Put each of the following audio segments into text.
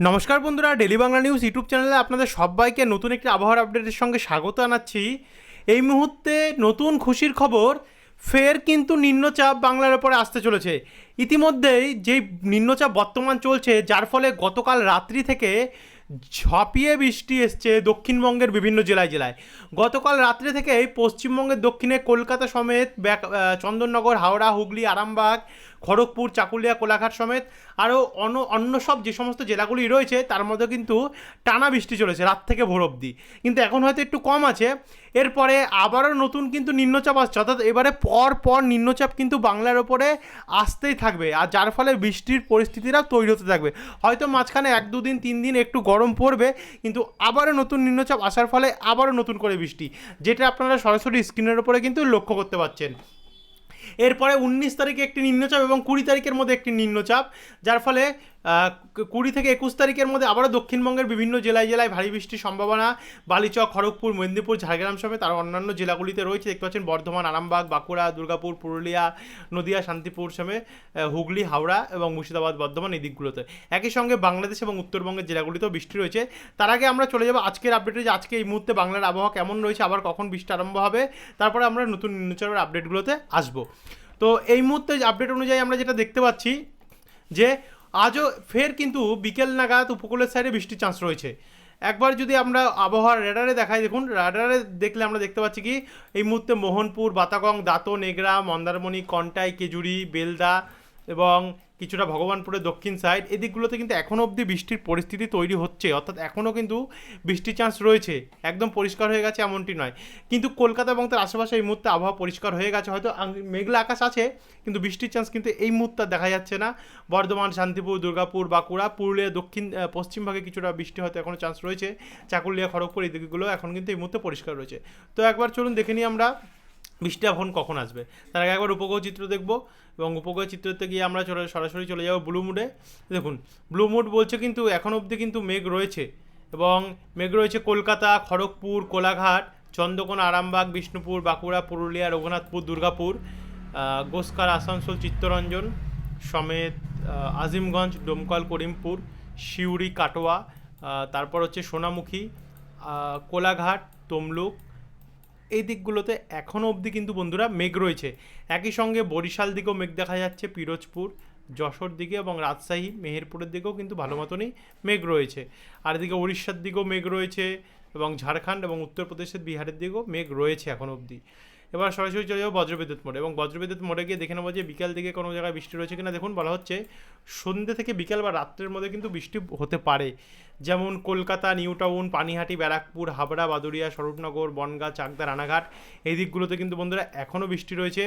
নমস্কার বন্ধুরা daily Bangla news YouTube চ্যানেলে আপনাদের সবাইকে নতুন একটি আবহাওয়ার আপডেটের সঙ্গে স্বাগত জানাচ্ছি। এই মুহূর্তে নতুন খুশির খবর, ফের কিন্তু নিম্নচাপ বাংলার ওপরে আসতে চলেছে। ইতিমধ্যেই যেই নিম্নচাপ বর্তমান চলছে, যার ফলে গতকাল রাত্রি থেকে ঝাঁপিয়ে বৃষ্টি এসছে দক্ষিণবঙ্গের বিভিন্ন জেলায় জেলায়। গতকাল রাত্রে থেকেই পশ্চিমবঙ্গের দক্ষিণে কলকাতা সমেত চন্দননগর, হাওড়া, হুগলি, আরামবাগ খড়গপুর, চাকুলিয়া, কোলাঘাট সমেত আরও অন্য অন্য সব যে সমস্ত জেলাগুলি রয়েছে, তার মধ্যে কিন্তু টানা বৃষ্টি চলেছে রাত থেকে ভোর অবধি। কিন্তু এখন হয়তো একটু কম আছে। এরপরে আবারও নতুন কিন্তু নিম্নচাপ আসছে। অর্থাৎ এবারে পর পর নিম্নচাপ কিন্তু বাংলার ওপরে আসতেই থাকবে। আর যার ফলে বৃষ্টির পরিস্থিতিটাও তৈরি হতে থাকবে। হয়তো মাঝখানে এক, দুদিন, তিন দিন একটু গরম পড়বে, কিন্তু আবারও নতুন নিম্নচাপ আসার ফলে আবারও নতুন করে বৃষ্টি, যেটা আপনারা সরাসরি স্ক্রিনের ওপরে কিন্তু লক্ষ্য করতে পারছেন এরপরে উনিশ তারিখে একটি নিম্নচাপ এবং কুড়ি তারিখের মধ্যে একটি নিম্নচাপ যার ফলে কুড়ি থেকে একুশ তারিখের মধ্যে আবারও দক্ষিণবঙ্গের বিভিন্ন জেলায় জেলায় ভারী বৃষ্টির সম্ভাবনা। বালিচক, খড়গপুর, মেদিনীপুর, ঝাড়গ্রাম সমেত আরও অন্যান্য জেলাগুলিতে রয়েছে। দেখতে পাচ্ছেন বর্ধমান, আরামবাগ, বাঁকুড়া, দুর্গাপুর, পুরুলিয়া, নদিয়া, শান্তিপুর সমেত হুগলি, হাওড়া এবং মুর্শিদাবাদ, বর্ধমান এই দিকগুলোতে। একই সঙ্গে বাংলাদেশ এবং উত্তরবঙ্গের জেলাগুলিতেও বৃষ্টি রয়েছে। তার আগে আমরা চলে যাব আজকের আপডেটে যে আজকে এই মুহূর্তে বাংলার আবহাওয়া কেমন রয়েছে, আবার কখন বৃষ্টি আরম্ভ হবে, তারপরে আমরা নতুন নিম্নচাপের আপডেটগুলোতে আসব। তো এই মুহূর্তে আপডেট অনুযায়ী আমরা যেটা দেখতে পাচ্ছি যে আজও ফের কিন্তু বিকেল নাগাদ উপকূলের সাইডে বৃষ্টির চান্স রয়েছে। একবার যদি আমরা আবহাওয়ার রেডারে দেখাই, দেখুন রেডারে দেখলে আমরা দেখতে পাচ্ছি কি, এই মুহূর্তে মোহনপুর, বাতাগং দাঁতো নেগরা মন্দারমণি, কন্টাই, কেজুরি, বেলদা এবং কিছুটা ভগবানপুরের দক্ষিণ সাইড এদিকগুলোতে কিন্তু এখনও অবধি বৃষ্টির পরিস্থিতি তৈরি হচ্ছে, অর্থাৎ এখনও কিন্তু বৃষ্টির চান্স রয়েছে, একদম পরিষ্কার হয়ে গেছে এমনটি নয়। কিন্তু কলকাতা এবং তার আশেপাশে এই মুহূর্তে আবহাওয়া পরিষ্কার হয়ে গেছে, হয়তো মেঘলা আকাশ আছে, কিন্তু বৃষ্টির চান্স কিন্তু এই মুহূর্তে দেখা যাচ্ছে না। বর্ধমান, শান্তিপুর, দুর্গাপুর, বাঁকুড়া, পুরুলিয়া, দক্ষিণ পশ্চিমভাগে কিছুটা বৃষ্টি হয়তো এখনও চান্স রয়েছে। চাকুলিয়া, খড়গপুর এই দিকগুলো এখন কিন্তু এই মুহূর্তে পরিষ্কার রয়েছে। তো একবার চলুন দেখে নিই আমরা বৃষ্টি এখন কখন আসবে? তার আগে একবার উপগ্রহ চিত্র দেখব এবং উপগ্রহ চিত্রতে গিয়ে আমরা সরাসরি চলে যাব ব্লু মুডে দেখুন ব্লু মুড বলছে কিন্তু এখন অবধি কিন্তু মেঘ রয়েছে এবং মেঘ রয়েছে কলকাতা, খড়গপুর, কোলাঘাট, চন্দ্রকোনা, আরামবাগ, বিষ্ণুপুর, বাঁকুড়া, পুরুলিয়া, রঘুনাথপুর, দুর্গাপুর গোসকার আসানসোল, চিত্তরঞ্জন সমেত আজিমগঞ্জ, ডোমকল, করিমপুর, সিউড়ি, কাটোয়া তারপর হচ্ছে সোনামুখী কোলাঘাট, তমলুক এই দিকগুলোতে এখনও অবধি কিন্তু বন্ধুরা মেঘ রয়েছে। একই সঙ্গে বরিশাল দিকেও মেঘ দেখা যাচ্ছে, পিরোজপুর, যশোর দিকে এবং রাজশাহী, মেহেরপুরের দিকেও কিন্তু ভালো মতনই মেঘ রয়েছে। আর এদিকে উড়িষ্যার দিকেও মেঘ রয়েছে এবং ঝাড়খণ্ড এবং উত্তরপ্রদেশের বিহারের দিকেও মেঘ রয়েছে এখন অবধি। এবার সরাসরি চলে যাব বজ্রবিদ্যুৎ মোড়ে। এবং বজ্রবিদ্যুৎ মোড়ে গিয়ে দেখে নেব যে বিকাল দিকে কোনো জায়গায় বৃষ্টি রয়েছে কিনা। দেখুন, বলা হচ্ছে সন্ধ্যে থেকে বিকাল বা রাত্রের মধ্যে কিন্তু বৃষ্টি হতে পারে। যেমন কলকাতা, নিউ টাউন, পানিহাটি, ব্যারাকপুর, হাবড়া বাদুরিয়া স্বরূপনগর, বনগাঁ, চাকদা, রানাঘাট, এই দিকগুলোতে কিন্তু বন্ধুরা এখনও বৃষ্টি রয়েছে।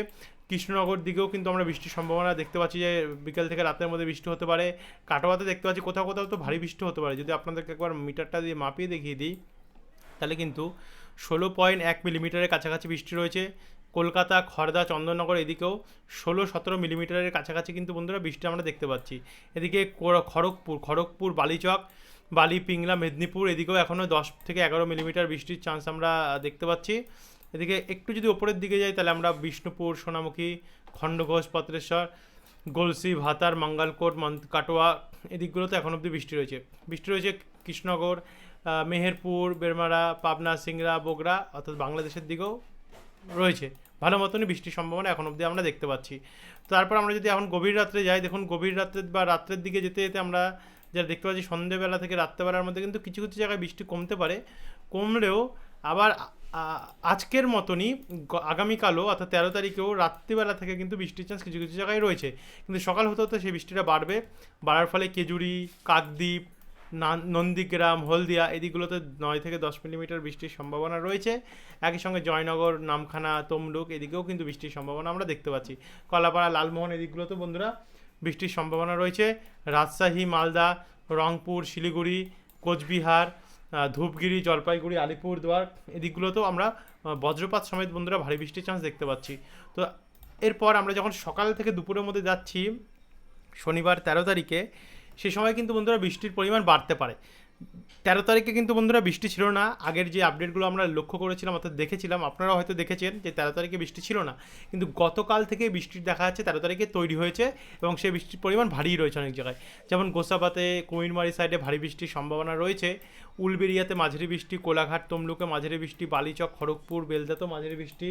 কৃষ্ণনগর দিকেও কিন্তু আমরা বৃষ্টির সম্ভাবনা দেখতে পাচ্ছি যে বিকেল থেকে রাতের মধ্যে বৃষ্টি হতে পারে। কাটোয়াতে দেখতে পাচ্ছি কোথাও কোথাও তো ভারী বৃষ্টি হতে পারে। যদি আপনাদেরকে একবার মিটারটা দিয়ে মাপিয়ে দেখিয়ে দিই, তাহলে কিন্তু ষোলো পয়েন্ট এক মিলিমিটারের কাছাকাছি বৃষ্টি রয়েছে। কলকাতা খড়দা চন্দননগর এদিকেও ষোলো সতেরো মিলিমিটারের কাছাকাছি কিন্তু বন্ধুরা বৃষ্টি আমরা দেখতে পাচ্ছি। এদিকে খড়গপুর খড়গপুর, বালিচক বালি পিংলা মেদিনীপুর এদিকেও এখনও দশ থেকে এগারো মিলিমিটার বৃষ্টির চান্স আমরা দেখতে পাচ্ছি। এদিকে একটু যদি ওপরের দিকে যাই তাহলে আমরা বিষ্ণুপুর, সোনামুখী, খণ্ডঘোষ, পত্রেশ্বর, গলসি, ভাতার, মঙ্গলকোট কাটোয়া এদিকগুলোতে এখন অবধি বৃষ্টি রয়েছে। বৃষ্টি রয়েছে কৃষ্ণনগর মেহেরপুর বেরমারা পাবনা, সিংড়া, বগুড়া অর্থাৎ বাংলাদেশের দিকেও রয়েছে। ভালো মতনই বৃষ্টির সম্ভাবনা এখন অবধি আমরা দেখতে পাচ্ছি। তারপর আমরা যদি এখন গভীর রাত্রে যাই, দেখুন গভীর রাত্রে বা রাত্রের দিকে যেতে যেতে আমরা যেটা দেখতে পাচ্ছি সন্ধ্যেবেলা থেকে রাত্রেবেলার মধ্যে কিন্তু কিছু কিছু জায়গায় বৃষ্টি কমতে পারে। কমলেও আবার আজকের মতনই আগামীকালও অর্থাৎ তেরো তারিখেও রাত্রিবেলা থেকে কিন্তু বৃষ্টির চান্স কিছু কিছু জায়গায় রয়েছে। কিন্তু সকাল হতে হতে সেই বৃষ্টিটা বাড়বে। বাড়ার ফলে কেজুরি কাকদ্বীপ নন্দীগ্রাম, হলদিয়া এদিকগুলোতে নয় থেকে দশ মিলিমিটার বৃষ্টির সম্ভাবনা রয়েছে। একই সঙ্গে জয়নগর, নামখানা, তমলুক এদিকেও কিন্তু বৃষ্টির সম্ভাবনা আমরা দেখতে পাচ্ছি। কলাপাড়া, লালমোহন এদিকগুলোতে বন্ধুরা বৃষ্টির সম্ভাবনা রয়েছে। রাজশাহী, মালদা, রংপুর, শিলিগুড়ি, কোচবিহার ধূপগিরি, জলপাইগুড়ি, আলিপুরদুয়ার এদিকগুলোতেও আমরা বজ্রপাত সমেত বন্ধুরা ভারী বৃষ্টির চান্স দেখতে পাচ্ছি। তো এরপর আমরা যখন সকাল থেকে দুপুরের মধ্যে যাচ্ছি, শনিবার তেরো তারিখে সে সময় কিন্তু বন্ধুরা বৃষ্টির পরিমাণ বাড়তে পারে। তেরো তারিখে কিন্তু বন্ধুরা বৃষ্টি ছিল না। আগের যে আপডেটগুলো আমরা লক্ষ্য করেছিলাম অর্থাৎ দেখেছিলাম আপনারা হয়তো দেখেছেন যে তেরো তারিখে বৃষ্টি ছিল না। কিন্তু গতকাল থেকে বৃষ্টির দেখা যাচ্ছে তেরো তারিখে তৈরি হয়েছে এবং সেই বৃষ্টির পরিমাণ ভারী রয়েছে অনেক জায়গায়। যেমন গোসাবাতে, কুমিরমারি সাইডে ভারী বৃষ্টির সম্ভাবনা রয়েছে। উলবেরিয়াতে মাঝারি বৃষ্টি, কোলাঘাট, তমলুকে মাঝারি বৃষ্টি, বালিচক, খড়গপুর, বেলদাতেও মাঝারি বৃষ্টি,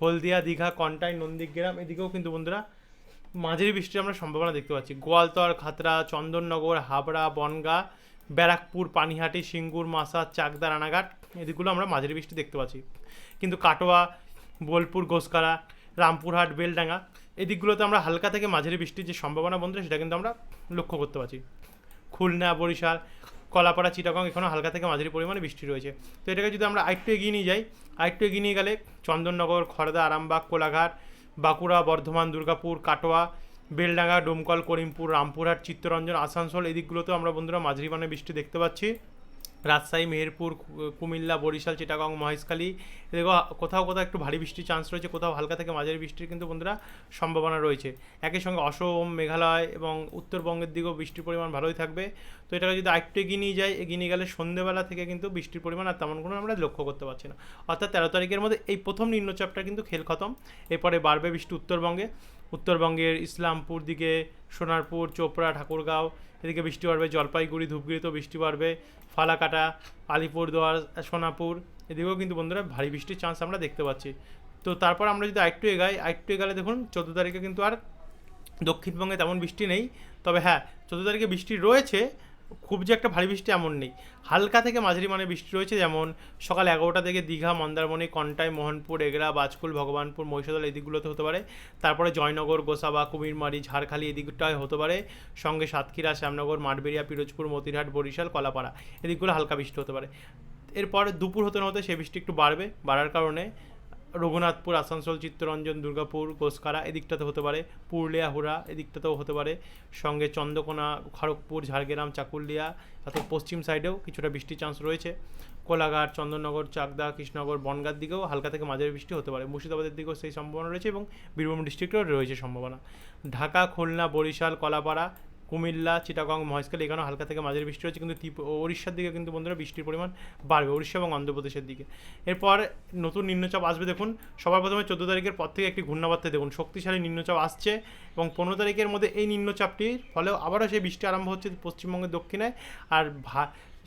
হলদিয়া, দীঘা, কন্টাই, নন্দীগ্রাম, এদিকেও কিন্তু বন্ধুরা মাঝারি বৃষ্টির আমরা সম্ভাবনা দেখতে পাচ্ছি। গোয়ালতর, খাতড়া, চন্দননগর, হাবড়া, বনগা, ব্যারাকপুর, পানিহাটি, সিঙ্গুর মাসা চাকদা, রানাঘাট এদিকগুলো আমরা মাঝারি বৃষ্টি দেখতে পাচ্ছি। কিন্তু কাটোয়া, বোলপুর গোসকারা রামপুরহাট, বেলডাঙ্গা এদিকগুলোতে আমরা হালকা থেকে মাঝারি বৃষ্টির যে সম্ভাবনা বন্ধুরা সেটা কিন্তু আমরা লক্ষ্য করতে পারছি। খুলনা, বরিশাল, কলাপাড়া, চিটাগং এখানেও হালকা থেকে মাঝারি পরিমাণে বৃষ্টি রয়েছে। তো এটাকে যদি আমরা আরেকটু এগিয়ে নিয়ে যাই, আরেকটু এগিয়ে নিয়ে গেলে চন্দননগর, খড়দা, আরামবাগ, কোলাঘাট বাঁকুড়া, বর্ধমান, দুর্গাপুর, কাটোয়া, বেলডাঙ্গা, ডোমকল, করিমপুর, রামপুরহাট, চিত্তরঞ্জন, আসানসোল, এদিকগুলোতেও দিকগুলোতেও আমরা বন্ধুরা মাঝারি মানের বৃষ্টি দেখতে পাচ্ছি। রাজশাহী, মেহেরপুর কুমিল্লা, বরিশাল, চিটাগং, মহেশখালী। এদিকেও কোথাও কোথাও একটু ভারী বৃষ্টির চান্স রয়েছে, কোথাও হালকা থেকে মাঝারি বৃষ্টির কিন্তু বন্ধুরা সম্ভাবনা রয়েছে। একই সঙ্গে অসম, মেঘালয় এবং উত্তরবঙ্গের দিকেও বৃষ্টির পরিমাণ ভালোই থাকবে। তো এটাকে যদি আরেকটু এগিয়ে নিয়ে যায় এগিয়ে নিয়ে গেলে সন্ধ্যেবেলা থেকে কিন্তু বৃষ্টির পরিমাণ আর তেমন কোনো আমরা লক্ষ্য করতে পারছি না। অর্থাৎ তেরো তারিখের মধ্যে এই প্রথম নিম্নচাপটা কিন্তু খেল খতম। এরপরে বাড়বে বৃষ্টি উত্তরবঙ্গে। উত্তরবঙ্গের ইসলামপুর দিকে সোনারপুর, চোপড়া, ঠাকুরগাঁও, এদিকে বৃষ্টি বাড়বে জলপাইগুড়ি, ধূপগুড়িতেও বৃষ্টি বাড়বে ফালাকাটা, আলিপুরদুয়ার, সোনাপুর, এদিকেও কিন্তু বন্ধুরা ভারী বৃষ্টির চান্স আমরা দেখতে পাচ্ছি। তো তারপর আমরা যদি আরেকটু এগাই, আরেকটু এগালে দেখুন চোদ্দ তারিখে কিন্তু আর দক্ষিণবঙ্গে তেমন বৃষ্টি নেই। তবে হ্যাঁ চোদ্দ তারিখে বৃষ্টি রয়েছে খুব যে একটা ভারী বৃষ্টি এমন নেই। হালকা থেকে মাঝারি মানে বৃষ্টি রয়েছে, যেমন সকাল এগারোটা থেকে দীঘা, মন্দারমণি, কন্টাই, মোহনপুর, এগরা, বাজকুল, ভগবানপুর, মহিষাদল এই দিকগুলোতে হতে পারে। তারপরে জয়নগর, গোসাবা, কুমিরমারি, ঝাড়খালি এই দিকটায় হতে পারে। সঙ্গে সাতক্ষীরা, শ্যামনগর, মাঠবেড়িয়া, পিরোজপুর, মতিরহাট, বরিশাল, কলাপাড়া এদিকগুলো হালকা বৃষ্টি হতে পারে। এরপর দুপুর হতে না হতে সেই বৃষ্টি একটু বাড়বে, বাড়ার কারণে রঘুনাথপুর, আসানসোল, চিত্তরঞ্জন, দুর্গাপুর গোসকারা এদিকটাতে হতে পারে, পুরুলিয়া, হুড়া এদিকটাতেও হতে পারে। সঙ্গে চন্দ্রকোনা, খড়গপুর, ঝাড়গ্রাম, চাকুলিয়া অর্থাৎ পশ্চিম সাইডেও কিছুটা বৃষ্টির চান্স রয়েছে। কোলাঘাট, চন্দননগর, চাকদা, কৃষ্ণনগর, বনগাঁর দিকেও হালকা থেকে মাঝারি বৃষ্টি হতে পারে। মুর্শিদাবাদের দিকেও সেই সম্ভাবনা রয়েছে এবং বীরভূম ডিস্ট্রিক্টেও রয়েছে সম্ভাবনা। ঢাকা, খুলনা, বরিশাল, কলাপাড়া কুমিল্লা, চিটাগং, মহেশখালী, এখানেও হালকা থেকে মাঝারি বৃষ্টি হচ্ছে, কিন্তু ওড়িশার দিকে কিন্তু বন্ধুরা বৃষ্টির পরিমাণ বাড়বে উড়িষ্যা এবং অন্ধ্রপ্রদেশের দিকে। এরপর নতুন নিম্নচাপ আসবে, দেখুন, সবার প্রথমে চোদ্দ তারিখের পর থেকে একটি ঘূর্ণাবার্তা দেখুন, শক্তিশালী নিম্নচাপ আসছে এবং পনেরো তারিখের মধ্যে এই নিম্নচাপটির ফলেও আবারও সেই বৃষ্টি আরম্ভ হচ্ছে পশ্চিমবঙ্গের দক্ষিণে আর ভা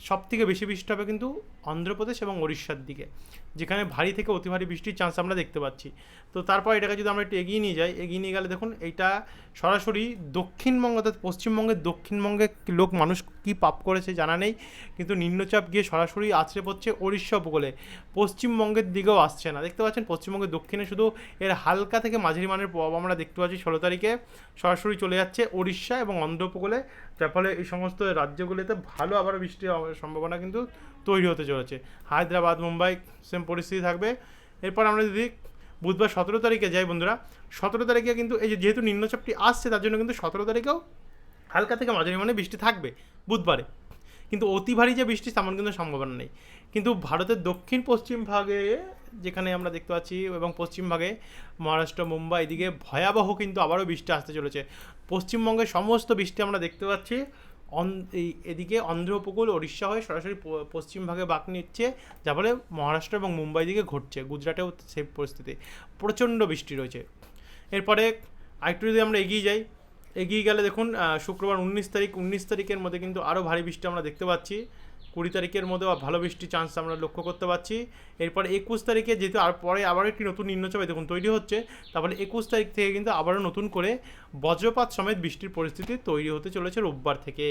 সব থেকে বেশি বৃষ্টি হবে কিন্তু অন্ধ্রপ্রদেশ এবং উড়িষ্যার দিকে। যেখানে ভারী থেকে অতি ভারী বৃষ্টির চান্স আমরা দেখতে পাচ্ছি। তো তারপর এটাকে যদি আমরা একটু এগিয়ে নিয়ে যাই, এগিয়ে নিয়ে গেলে দেখুন, এইটা সরাসরি দক্ষিণবঙ্গ অর্থাৎ পশ্চিমবঙ্গের দক্ষিণবঙ্গে লোক মানুষ কী পাপ করেছে জানা নেই, কিন্তু নিম্নচাপ গিয়ে সরাসরি আছড়ে পড়ছে ওড়িশা উপকূলে। পশ্চিমবঙ্গের দিকেও আসছে না। দেখতে পাচ্ছেন, পশ্চিমবঙ্গের দক্ষিণে শুধু এর হালকা থেকে মাঝারি মানের প্রভাব আমরা দেখতে পাচ্ছি ষোলো তারিখে। সরাসরি চলে যাচ্ছে ওড়িশা এবং অন্ধ্র উপকূলে, যার ফলে এই সমস্ত রাজ্যগুলিতে ভালো আবার বৃষ্টির সম্ভাবনা কিন্তু তৈরি হতে চলেছে। হায়দ্রাবাদ, মুম্বাই পরিস্থিতি থাকবে। এরপর আমরা যদি বুধবার সতেরো তারিখে যাই বন্ধুরা, সতেরো তারিখে কিন্তু এই যেহেতু নিম্নচাপটি আসছে, তার জন্য কিন্তু সতেরো তারিখেও হালকা থেকে মাঝারি মানে বৃষ্টি থাকবে বুধবারে। কিন্তু অতি ভারী যে বৃষ্টি, তেমন কিন্তু সম্ভাবনা নেই। কিন্তু ভারতের দক্ষিণ পশ্চিম ভাগে, যেখানে আমরা দেখতে পাচ্ছি, এবং পশ্চিম ভাগে মহারাষ্ট্র, মুম্বাই, এদিকে ভয়াবহ কিন্তু আবারও বৃষ্টি আসতে চলেছে। পশ্চিমবঙ্গের সমস্ত বৃষ্টি আমরা দেখতে পাচ্ছি। এদিকে অন্ধ্র উপকূল ওড়িশা হয়ে সরাসরি পশ্চিম ভাগে বাঁক নিচ্ছে, যা ফলে মহারাষ্ট্র এবং মুম্বাই দিকে ঘটছে। গুজরাটেও সেই পরিস্থিতি। প্রচণ্ড বৃষ্টি রয়েছে। এরপরে আরেকটু যদি আমরা এগিয়ে যাই, এগিয়ে গেলে দেখুন শুক্রবার উনিশ তারিখ, উনিশ তারিখের মধ্যে কিন্তু আরও ভারী বৃষ্টি আমরা দেখতে পাচ্ছি। কুড়ি তারিখের মধ্যেও ভালো বৃষ্টির চান্স আমরা লক্ষ্য করতে পারছি। এরপর একুশ তারিখে যেহেতু আর পরে আবার একটি নতুন নিম্নচাপে দেখুন তৈরি হচ্ছে, তাহলে একুশ তারিখ থেকে কিন্তু আবারও নতুন করে বজ্রপাত সমেত বৃষ্টির পরিস্থিতি তৈরি হতে চলেছে রোববার থেকে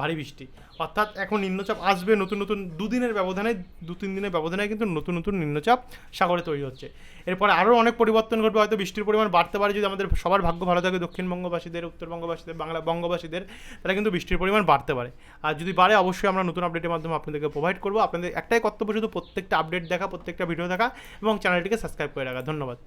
ভারী বৃষ্টি। অর্থাৎ এখন নিম্নচাপ আসবে নতুন নতুন দুদিনের ব্যবধানে, দু তিন দিনের ব্যবধানে কিন্তু নতুন নতুন নিম্নচাপ সাগরে তৈরি হচ্ছে। এরপরে আরও অনেক পরিবর্তন ঘটবে, হয়তো বৃষ্টির পরিমাণ বাড়তে পারে যদি আমাদের সবার ভাগ্য ভালো থাকে, দক্ষিণবঙ্গবাসীদের, উত্তরবঙ্গবাসীদের, বাংলা বঙ্গবাসীদের তারা কিন্তু বৃষ্টির পরিমাণ বাড়তে পারে। আর যদি বাড়ে, অবশ্যই আমরা নতুন আপডেটের মাধ্যমে আপনাদেরকে প্রোভাইড করব। আপনাদের একটাই কর্তব্য, শুধু প্রত্যেকটা আপডেট দেখা, প্রত্যেকটা ভিডিও দেখা এবং চ্যানেলটিকে সাবস্ক্রাইব করে রাখা। ধন্যবাদ।